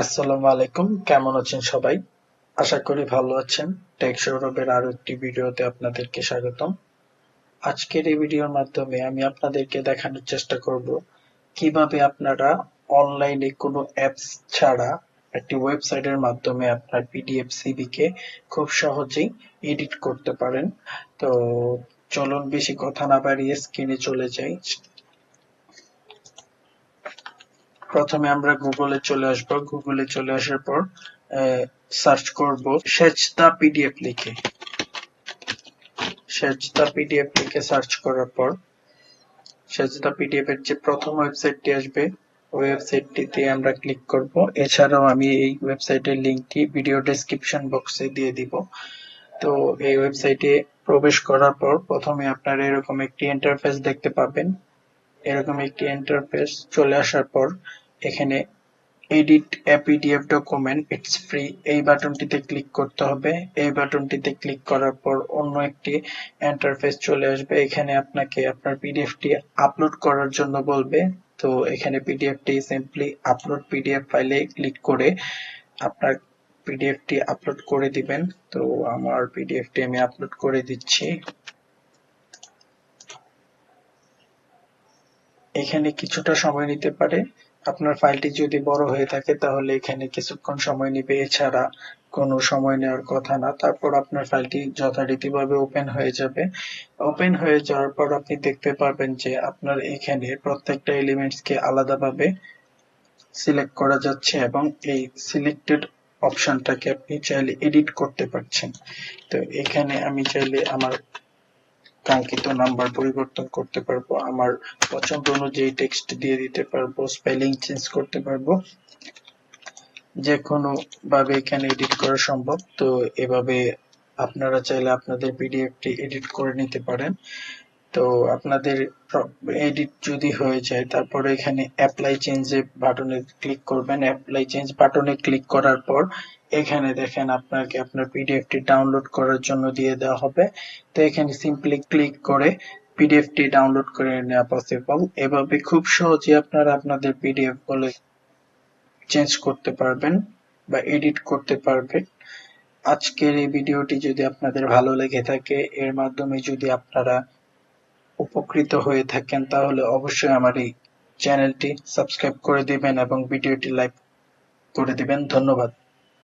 আসসালামু আলাইকুম, কেমন আছেন সবাই? আশা করি ভালো আছেন। টেক সৌরভের আরও একটি ভিডিওতে আপনাদেরকে স্বাগতম। আজকের এই ভিডিওর মাধ্যমে আমি আপনাদেরকে দেখানোর চেষ্টা করব কীভাবে আপনারা অনলাইনে কোনো অ্যাপস ছাড়া একটি ওয়েবসাইটের মাধ্যমে আপনার পিডিএফ সিভি কে খুব সহজেই এডিট করতে পারেন। তো চলুন, বেশি কথা না বাড়িয়ে স্ক্রিনে চলে যাই। প্রথমে আমরা গুগলে চলে আসব। গুগলে চলে আসার পর সার্চ করব। সেজদা পিডিএফ লিখে। সেজদা পিডিএফ লিখে সার্চ করার পর সেজদা পিডিএফ এর যে প্রথম ওয়েবসাইটটি আসবে, ওই ওয়েবসাইটটিতে আমরা ক্লিক করব। এছাড়াও আমি এই ওয়েবসাইটের লিংকটি ভিডিও ডেসক্রিপশন বক্সে দিয়ে দিব। তো এই ওয়েবসাইটে প্রবেশ করার পর, প্রথমে আপনারা এরকম একটি ইন্টারফেস দেখতে পাবেন। এরকম একটি ইন্টারফেস চলে আসার পর এখানে edit a PDF document it's free এই বাটনটিতে ক্লিক করতে হবে। এই বাটনটিতে ক্লিক করার পর অন্য একটি ইন্টারফেস চলে আসবে। এখানে আপনাকে আপনার পিডিএফটি আপলোড করার জন্য বলবে। তো এখানে পিডিএফটি সিম্পলি আপলোড পিডিএফ ফাইলে ক্লিক করে আপনার পিডিএফটি আপলোড করে দিবেন। তো আমার পিডিএফটি আমি আপলোড করে দিচ্ছি। এখানে কিছুটা সময় নিতে পারে। আপনার ফাইলটি যদি বড় হয়ে থাকে, তাহলে এখানে কিছুক্ষণ সময় নেবে। এছাড়া কোনো সময় নেওয়ার কথা না। তারপর আপনার ফাইলটি যথারীতিভাবে ওপেন হয়ে যাবে। ওপেন হয়ে যাওয়ার পর আপনি দেখতে পাবেন যে আপনার এখানে প্রত্যেকটা এলিমেন্টসকে আলাদাভাবে সিলেক্ট করা যাচ্ছে এবং এই সিলেক্টেড অপশনটাকে আপনি চাইলে এডিট করতে পারছেন। তো এখানে আমি চাইলে আমার কাঙ্ক্ষিত নাম্বার পরিবর্তন করতে পারব, আমার পছন্দ অনুযায়ী টেক্সট দিয়ে দিতে পারব স্পেলিং চেঞ্জ করতে পারব। যে কোনো ভাবে এখানে এডিট করা সম্ভব, তো এভাবে আপনারা চাইলে আপনাদের পিডিএফটি এডিট করে নিতে পারেন। তো আপনাদের এডিট যদি হয়ে যায়, তারপরে এখানে অ্যাপ্লাই চেঞ্জে বাটনে ক্লিক করবেন। অ্যাপ্লাই চেঞ্জ বাটনে ক্লিক করার পর এখানে দেখেন আপনাকে আপনার পিডিএফটি ডাউনলোড করার জন্য দিয়ে দেওয়া হবে। তো এখানে সিম্পলি ক্লিক করে পিডিএফটি ডাউনলোড করে নেওয়া পসিবল এভাবে খুব সহজে আপনারা আপনাদের পিডিএফগুলো চেঞ্জ করতে পারবেন বা এডিট করতে পারবেন। আজকের এই ভিডিওটি যদি আপনাদের ভালো লেগে থাকে, এর মাধ্যমে যদি আপনারা উপকৃত হয়ে থাকেন, তাহলে অবশ্যই আমার এই চ্যানেলটি সাবস্ক্রাইব করে দিবেন এবং ভিডিওটি লাইক করে দিবেন। ধন্যবাদ।